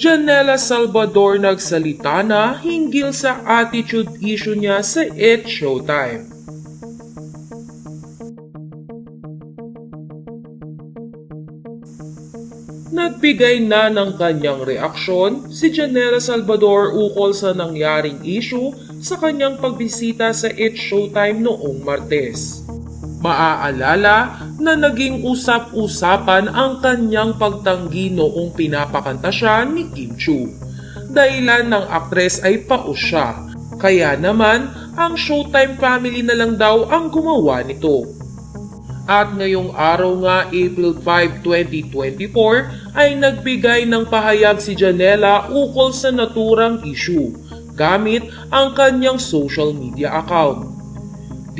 Janela Salvador nagsalita na hinggil sa attitude issue niya sa It Showtime. Nagbigay na ng kanyang reaksyon si Janela Salvador ukol sa nangyaring issue sa kanyang pagbisita sa It Showtime noong Martes. Maaalala na naging usap-usapan ang kanyang pagtanggi noong pinapakanta siya ni Kim Chu. Dahilan ng aktres ay paus siya. Kaya naman, ang Showtime family na lang daw ang gumawa nito. At ngayong araw nga April 5, 2024 ay nagbigay ng pahayag si Janela ukol sa naturang issue gamit ang kanyang social media account.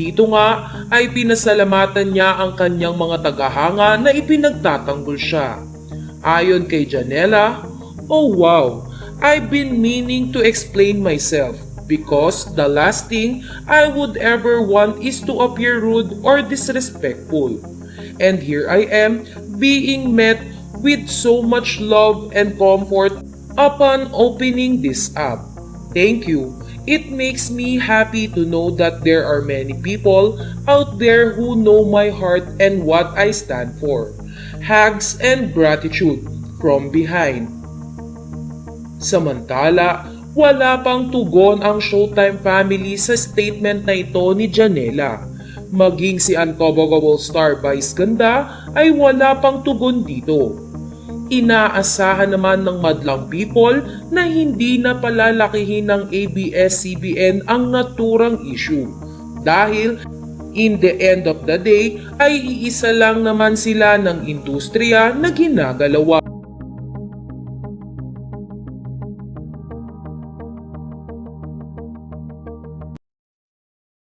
Dito nga ay pinasalamatan niya ang kanyang mga tagahanga na ipinagtatanggol siya. Ayon kay Janela, Oh wow, I've been meaning to explain myself because the last thing I would ever want is to appear rude or disrespectful. And here I am being met with so much love and comfort upon opening this up. Thank you. It makes me happy to know that there are many people out there who know my heart and what I stand for. Hugs and gratitude from behind. Samantala, wala pang tugon ang Showtime family sa statement na ito ni Janela. Maging si Uncoverable Star Vice Ganda ay wala pang tugon dito. Inaasahan naman ng madlang people na hindi na palalakihin ng ABS-CBN ang naturang issue. Dahil in the end of the day ay iisa lang naman sila ng industriya na ginagalawan.